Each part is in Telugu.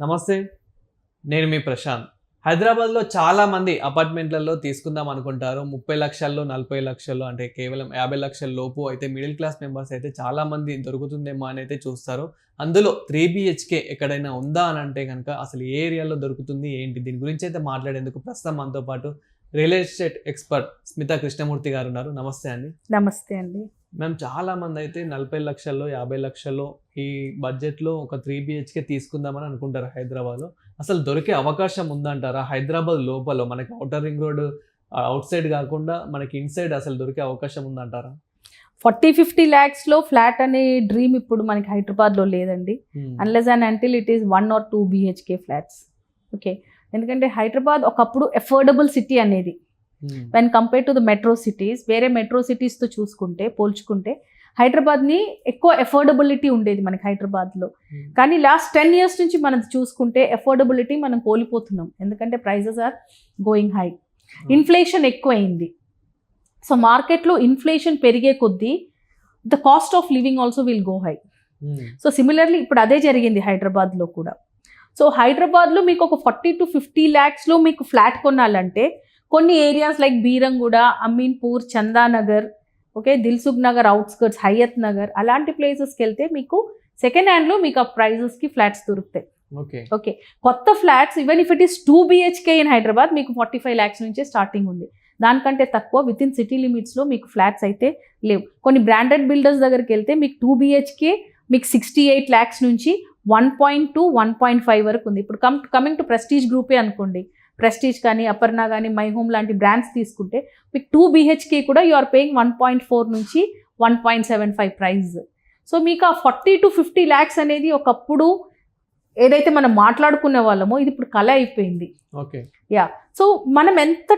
నమస్తే నేను మీ ప్రశాంత్. హైదరాబాద్లో చాలా మంది అపార్ట్మెంట్లలో తీసుకుందాం అనుకుంటారు. ముప్పై లక్షల్లో నలభై లక్షల్లో అంటే కేవలం యాభై లక్షల లోపు అయితే మిడిల్ క్లాస్ మెంబర్స్ అయితే చాలా మంది దొరుకుతుందేమో అని అయితే చూస్తారు. అందులో త్రీ బిహెచ్కే ఎక్కడైనా ఉందా అని అంటే కనుక అసలు ఏ ఏరియాలో దొరుకుతుంది ఏంటి? దీని గురించి అయితే మాట్లాడేందుకు ప్రస్తుతం మనతో పాటు real estate expert Smitha Krishnamurthy గారు ఉన్నారు. నమస్తే అండి. నమస్తే అండి. మేము చాలా మంది అయితే నలభై లక్షల్లో యాభై లక్షల్లో ఈ బడ్జెట్లో ఒక త్రీ బిహెచ్కే తీసుకుందామని అనుకుంటారు హైదరాబాద్లో. అసలు దొరికే అవకాశం ఉందంటారా? హైదరాబాద్ లోపల మనకి outer ring road outside కాకుండా మనకి ఇన్సైడ్ అసలు దొరికే అవకాశం ఉందంటారా? ఫార్టీ ఫిఫ్టీ ల్యాక్స్లో ఫ్లాట్ అనే డ్రీమ్ ఇప్పుడు మనకి హైదరాబాద్లో లేదండి. Unless and until it is one or two BHK flats. Okay. ఎందుకంటే హైదరాబాద్ ఒకప్పుడు ఎఫోర్డబుల్ సిటీ అనేది. Hmm. When compare to the metro cities వేరే మెట్రో సిటీస్తో చూసుకుంటే పోల్చుకుంటే హైదరాబాద్ని ఎక్కువ ఎఫోర్డబిలిటీ ఉండేది మనకి హైదరాబాద్లో. Hmm. కానీ లాస్ట్ టెన్ ఇయర్స్ నుంచి మనం చూసుకుంటే ఎఫోర్డబిలిటీ మనం కోల్పోతున్నాం. ఎందుకంటే prices are going high inflation ఎక్కువైంది. సో మార్కెట్లో ఇన్ఫ్లేషన్ పెరిగే కొద్దీ the cost of living also will go high. So similarly ఇప్పుడు అదే జరిగింది హైదరాబాద్లో కూడా. సో హైదరాబాద్లో మీకు ఒక ఫార్టీ టు ఫిఫ్టీ ల్యాక్స్లో మీకు ఫ్లాట్ కొనాలంటే కొన్ని areas like Beeramguda Ameenpur Chandanagar okay Dilsukh Nagar outskirts Hayath Nagar అలాంటి ప్లేసెస్కి వెళ్తే మీకు సెకండ్ హ్యాండ్లో మీకు ఆ ప్రైజెస్కి ఫ్లాట్స్ దొరుకుతాయి. ఓకే ఓకే కొత్త flats even if it is two BHK in Hyderabad మీకు ఫార్టీ ఫైవ్ ల్యాక్స్ నుంచే స్టార్టింగ్ ఉంది. దానికంటే తక్కువ విత్ ఇన్ సిటీ లిమిట్స్లో మీకు ఫ్లాట్స్ అయితే లేవు. కొన్ని బ్రాండెడ్ బిల్డర్స్ దగ్గరికి వెళ్తే మీకు టూ బిహెచ్కే మీకు సిక్స్టీ ఎయిట్ ల్యాక్స్ నుంచి one point two one point five వరకు ఉంది. ఇప్పుడు కమ్ కమింగ్ టు ప్రెస్టీజ్ గ్రూపే అనుకోండి ప్రెస్టీజ్ కానీ అపర్ణ కానీ మై హోమ్ లాంటి బ్రాండ్స్ తీసుకుంటే మీకు టూ బిహెచ్కే కూడా you are paying one point four నుంచి one point seven five price so మీకు ఆ ఫార్టీ టు ఫిఫ్టీ ల్యాక్స్ అనేది ఒకప్పుడు ఏదైతే మనం మాట్లాడుకునే వాళ్ళమో ఇది ఇప్పుడు కళ అయిపోయింది. ఓకే సో మనం ఎంత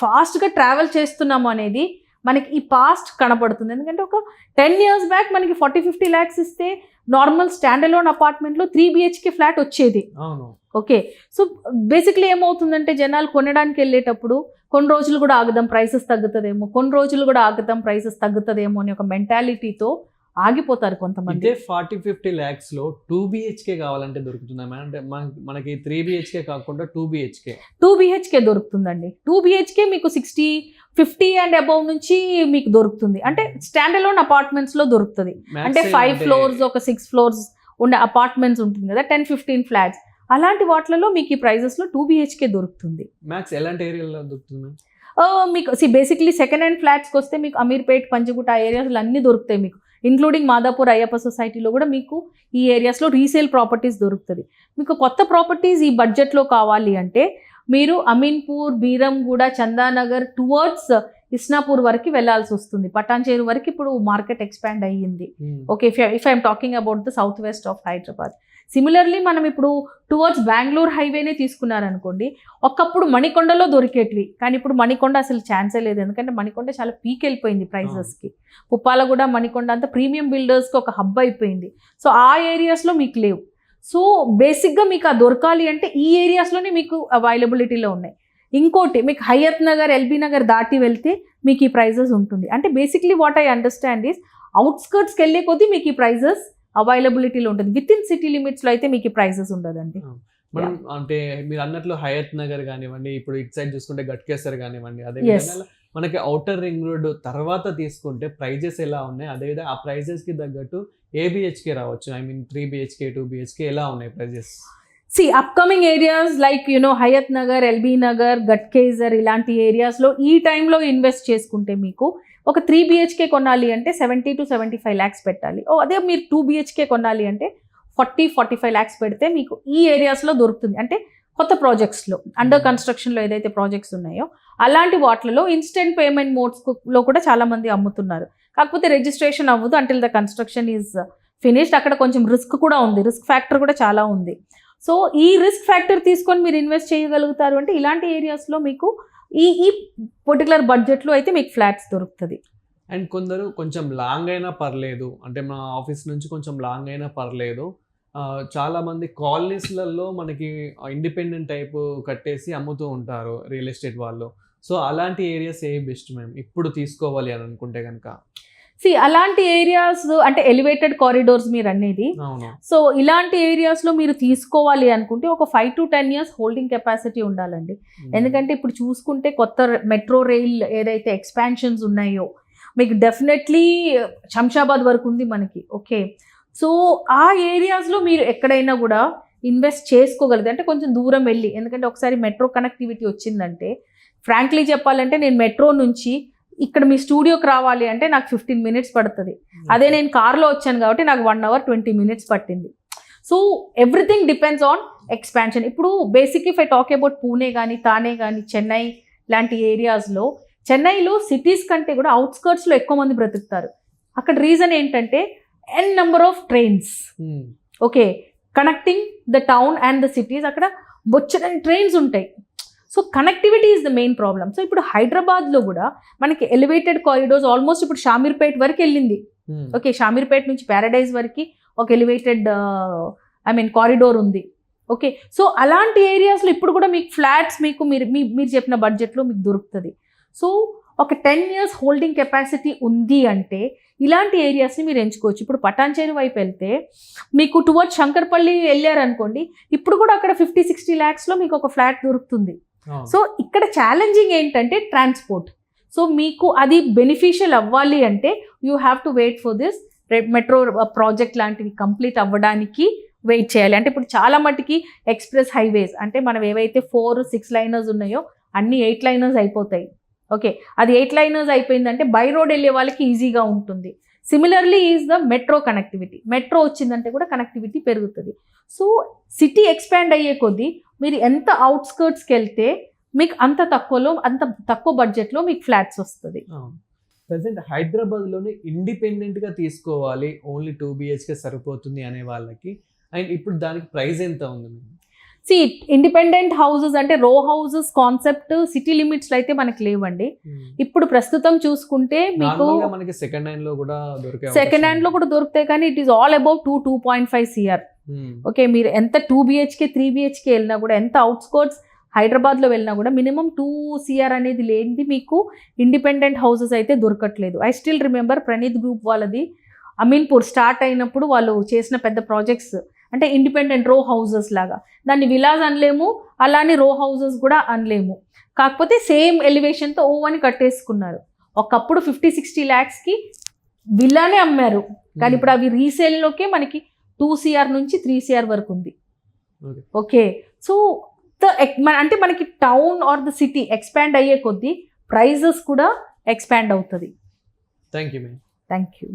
ఫాస్ట్గా ట్రావెల్ చేస్తున్నాము అనేది మనకి ఈ పాస్ట్ కనపడుతుంది ఎందుకంటే ఒక టెన్ ఇయర్స్ బ్యాక్ మనకి ఫార్టీ ఫిఫ్టీ ల్యాక్స్ ఇస్తే నార్మల్ స్టాండ్ అలోన్ అపార్ట్మెంట్లో త్రీ బిహెచ్కే ఫ్లాట్ వచ్చేది. అవును. ఓకే సో బేసిక్లీ ఏమవుతుందంటే జనాలు కొనడానికి వెళ్ళేటప్పుడు కొన్ని రోజులు కూడా ఆగుదాం ప్రైసెస్ తగ్గుతుందేమో. కొన్ని రోజులు కూడా ఆగుదాం ప్రైసెస్ తగ్గుతుందేమో అని ఒక మెంటాలిటీతో ఆగిపోతారు కొంతమంది. ఇదే ఫార్టీ ఫిఫ్టీ ల్యాక్స్లో టూ బిహెచ్కే కావాలంటే దొరుకుతుందా? మేడం అంటే మన- మనకి త్రీ బిహెచ్కే కాకుండా టూ బిహెచ్కే టూ బిహెచ్కే దొరుకుతుందండి. టూ బిహెచ్కే మీకు సిక్స్టీ ఫిఫ్టీ అండ్ అబౌవ్ నుంచి మీకు దొరుకుతుంది. అంటే స్టాండ్ అలోన్ అపార్ట్మెంట్స్లో దొరుకుతుంది. అంటే ఫైవ్ ఫ్లోర్స్ ఒక సిక్స్ ఫ్లోర్స్ ఉండే అపార్ట్మెంట్స్ ఉంటుంది కదా టెన్ ఫిఫ్టీన్ ఫ్లాట్స్ అలాంటి వాటిలలో మీకు ఈ ప్రైజెస్లో టూ బిహెచ్కే దొరుకుతుంది. మ్యాక్స్ ఎలాంటి ఏరియాలో దొరుకుతుంది మీకు సి బేసిక్లీ సెకండ్ హ్యాండ్ ఫ్లాట్స్కి వస్తే మీకు అమీర్పేట్ పంచగుట్ట ఆ ఏరియాస్లో అన్నీ దొరుకుతాయి మీకు. ఇంక్లూడింగ్ మాదాపూర్ అయ్యప్ప సొసైటీలో కూడా మీకు ఈ ఏరియాస్లో రీసేల్ ప్రాపర్టీస్ దొరుకుతుంది. మీకు కొత్త ప్రాపర్టీస్ ఈ బడ్జెట్లో కావాలి అంటే మీరు అమీన్పూర్ బీరంగూడ చందానగర్ టువర్డ్స్ ఇస్నాపూర్ వరకు వెళ్ళాల్సి వస్తుంది. పటాన్చేరు వరకు ఇప్పుడు మార్కెట్ ఎక్స్పాండ్ అయ్యింది. Okay if if I'm talking about the south west of Hyderabad similarly మనం ఇప్పుడు టువర్డ్స్ బెంగళూరు హైవేనే తీసుకున్నారనుకోండి ఒకప్పుడు మణికొండలో దొరికేటివి. కానీ ఇప్పుడు మణికొండ అసలు ఛాన్సే లేదు. ఎందుకంటే మణికొండ చాలా పీక్ వెళ్ళిపోయింది ప్రైజెస్కి పుప్పాలగూడ మణికొండ అంతా ప్రీమియం బిల్డర్స్కి ఒక హబ్ అయిపోయింది. సో ఆ ఏరియాస్లో మీకు లేవు. సో బేసిక్గా మీకు ఆ దొరకాలి అంటే ఈ ఏరియాస్లోనే మీకు అవైలబిలిటీలో ఉన్నాయి. ఇంకోటి మీకు హయత్ నగర్ ఎల్బీ నగర్ దాటి వెళ్తే మీకు ఈ ప్రైజెస్ ఉంటుంది. అంటే basically what I understand is అవుట్స్కర్ట్స్కి వెళ్ళే కొద్దీ మీకు ఈ ప్రైజెస్ అవైలబిలిటీలో ఉంటుంది. విత్ ఇన్ సిటీ లిమిట్స్లో అయితే మీకు ఈ ప్రైజెస్ ఉండదండి. మనం అంటే మీరు అన్నట్లు హయత్ నగర్ కానివ్వండి ఇప్పుడు ఇటు సైడ్ చూసుకుంటే గట్కేసర్ కానివ్వండి అదే. విధంగా మనకి అవుటర్ రింగ్ రోడ్ తర్వాత తీసుకుంటే ప్రైజెస్ ఎలా ఉన్నాయి? అదేవిధంగా ఆ ప్రైజెస్కి తగ్గట్టు ఏ బిహెచ్కే రావచ్చు. I mean three BHK two BHK ఎలా ఉన్నాయి prices see upcoming areas like you know Hayath Nagar LB Nagar Ghatkesar ఇలాంటి ఏరియాస్లో ఈ టైంలో ఇన్వెస్ట్ చేసుకుంటే మీకు ఒక త్రీ బిహెచ్కే కొనాలి అంటే seventy to seventy five lakhs పెట్టాలి. ఓ అదే మీరు టూ బిహెచ్కే కొనాలి అంటే ఫార్టీ ఫార్టీ ఫైవ్ ల్యాక్స్ పెడితే మీకు ఈ ఏరియాస్లో దొరుకుతుంది. అంటే కొత్త ప్రాజెక్ట్స్లో అండర్ కన్స్ట్రక్షన్లో ఏదైతే ప్రాజెక్ట్స్ ఉన్నాయో అలాంటి వాటిలలో ఇన్స్టెంట్ పేమెంట్ మోడ్స్లో కూడా చాలామంది అమ్ముతున్నారు. కాకపోతే రిజిస్ట్రేషన్ అవ్వదు until the construction is finished అక్కడ కొంచెం రిస్క్ కూడా ఉంది. రిస్క్ ఫ్యాక్టర్ కూడా చాలా ఉంది. సో ఈ రిస్క్ ఫ్యాక్టర్ తీసుకొని మీరు ఇన్వెస్ట్ చేయగలుగుతారు అంటే ఇలాంటి ఏరియాస్లో మీకు ఈ ఈ పర్టికులర్ బడ్జెట్లో అయితే మీకు ఫ్లాట్స్ దొరుకుతుంది. అండ్ కొందరు కొంచెం లాంగ్ అయినా పర్లేదు అంటే మా ఆఫీస్ నుంచి కొంచెం లాంగ్ అయినా పర్లేదు. చాలామంది కాలనీస్లలో మనకి ఇండిపెండెంట్ టైప్ కట్టేసి అమ్ముతూ ఉంటారు రియల్ ఎస్టేట్ వాళ్ళు. సో అలాంటి ఏరియాస్ ఏ బెస్ట్ మేము ఇప్పుడు తీసుకోవాలి అని అనుకుంటే కనుక సి అలాంటి ఏరియాస్ అంటే ఎలివేటెడ్ కారిడోర్స్ మీరు అనేది సో ఇలాంటి ఏరియాస్లో మీరు తీసుకోవాలి అనుకుంటే ఒక five to ten years holding capacity ఉండాలండి. ఎందుకంటే ఇప్పుడు చూసుకుంటే కొత్త మెట్రో రైల్ ఏదైతే ఎక్స్పాన్షన్స్ ఉన్నాయో మీకు డెఫినెట్లీ శంషాబాద్ వరకు ఉంది మనకి. ఓకే సో ఆ ఏరియాస్లో మీరు ఎక్కడైనా కూడా ఇన్వెస్ట్ చేసుకోగలిగితే అంటే కొంచెం దూరం వెళ్ళి ఎందుకంటే ఒకసారి మెట్రో కనెక్టివిటీ వచ్చిందంటే ఫ్రాంక్లీ చెప్పాలంటే నేను మెట్రో నుంచి ఇక్కడ మీ స్టూడియోకి రావాలి అంటే నాకు ఫిఫ్టీన్ మినిట్స్ పడుతుంది. అదే నేను కార్లో వచ్చాను కాబట్టి నాకు వన్ అవర్ ట్వంటీ మినిట్స్ పట్టింది. So everything depends on expansion ఇప్పుడు basic if I talk about Pune కానీ తానే కానీ చెన్నై లాంటి ఏరియాస్లో చెన్నైలో సిటీస్ కంటే కూడా అవుట్స్కర్ట్స్లో ఎక్కువ మంది బ్రతుకుతారు. అక్కడ రీజన్ ఏంటంటే n number of trains Hmm. Okay connecting the town and the cities అక్కడ బొచ్చని ట్రైన్స్ ఉంటాయి. So connectivity is the main problem so ఇప్పుడు హైదరాబాద్లో కూడా మనకి ఎలివేటెడ్ కారిడోర్స్ ఆల్మోస్ట్ ఇప్పుడు షామీర్పేట్ వరకు వెళ్ళింది. Hmm. ఓకే షామీర్పేట్ నుంచి ప్యారడైజ్ వరకు ఒక ఎలివేటెడ్ ఐ మీన్ కారిడోర్ ఉంది. ఓకే సో అలాంటి ఏరియాస్లో ఇప్పుడు కూడా మీకు ఫ్లాట్స్ మీకు మీరు మీ- మీరు చెప్పిన బడ్జెట్లో మీకు దొరుకుతుంది. సో ఒక టెన్ ఇయర్స్ హోల్డింగ్ కెపాసిటీ ఉంది అంటే ఇలాంటి ఏరియాస్ని మీరు ఎంచుకోవచ్చు. ఇప్పుడు పటాన్చేరు వైపు వెళ్తే మీకు టువర్డ్ శంకర్పల్లి వెళ్ళారనుకోండి ఇప్పుడు కూడా అక్కడ ఫిఫ్టీ సిక్స్టీ ల్యాక్స్లో మీకు ఒక ఫ్లాట్ దొరుకుతుంది. సో ఇక్కడ ఛాలెంజింగ్ ఏంటంటే ట్రాన్స్పోర్ట్ సో మీకు అది బెనిఫిషియల్ అవ్వాలి అంటే you have to wait for this metro project లాంటివి కంప్లీట్ అవ్వడానికి వెయిట్ చేయాలి. అంటే ఇప్పుడు చాలా మటుకి ఎక్స్ప్రెస్ హైవేస్ అంటే మనం ఏవైతే ఫోర్ సిక్స్ లైనర్స్ ఉన్నాయో అన్ని ఎయిట్ లైనర్స్ అయిపోతాయి. ఓకే అది ఎయిట్ లైనర్స్ అయిపోయిందంటే బై రోడ్ వెళ్ళే వాళ్ళకి ఈజీగా ఉంటుంది. Similarly is the metro connectivity metro వచ్చిందంటే కూడా కనెక్టివిటీ పెరుగుతుంది. సో సిటీ ఎక్స్పాండ్ అయ్యే కొద్దీ మీరు ఎంత అవుట్స్కర్ట్స్కి వెళ్తే మీకు అంత తక్కువలో అంత తక్కువ బడ్జెట్లో మీకు ఫ్లాట్స్ వస్తుంది. ప్రజెంట్ హైదరాబాద్లోనే ఇండిపెండెంట్గా తీసుకోవాలి. ఓన్లీ టూ బిహెచ్కే సరిపోతుంది అనే వాళ్ళకి. అండ్ ఇప్పుడు దానికి ప్రైస్ ఎంత ఉంది? మేడం? సి ఇండిపెండెంట్ హౌసెస్ అంటే రో హౌసెస్ కాన్సెప్ట్ సిటీ లిమిట్స్లో అయితే మనకి లేవండి. ఇప్పుడు ప్రస్తుతం చూసుకుంటే మీకు మనకి సెకండ్ హ్యాండ్లో కూడా దొరికే సెకండ్ హ్యాండ్లో కూడా దొరుకుతాయి కానీ it is all about two two point five CR okay మీరు ఎంత టూ బిహెచ్కే త్రీ బిహెచ్కే వెళ్ళినా కూడా ఎంత అవుట్స్కోర్ట్స్ హైదరాబాద్లో వెళ్ళినా కూడా మినిమం టూ సిఆర్ అనేది లేనిది మీకు ఇండిపెండెంట్ హౌసెస్ అయితే దొరకట్లేదు. I still remember Praneeth group వాళ్ళది అమీన్పూర్ స్టార్ట్ అయినప్పుడు వాళ్ళు చేసిన పెద్ద ప్రాజెక్ట్స్ అంటే ఇండిపెండెంట్ రో హౌసెస్ లాగా. దాన్ని విలాస్ అనలేము అలానే రో హౌసెస్ కూడా అనలేము. కాకపోతే సేమ్ ఎలివేషన్తో ఓ అని కట్టేసుకున్నారు. ఒకప్పుడు ఫిఫ్టీ సిక్స్టీ ల్యాక్స్కి విల్లానే అమ్మారు. కానీ ఇప్పుడు అవి రీసేల్లోకే మనకి టూ సిఆర్ నుంచి త్రీ సిఆర్ వరకు ఉంది. ఓకే. సో ద అంటే మనకి town are the city expand అయ్యే కొద్దీ ప్రైజెస్ కూడా ఎక్స్పాండ్ అవుతుంది. Thank you thank you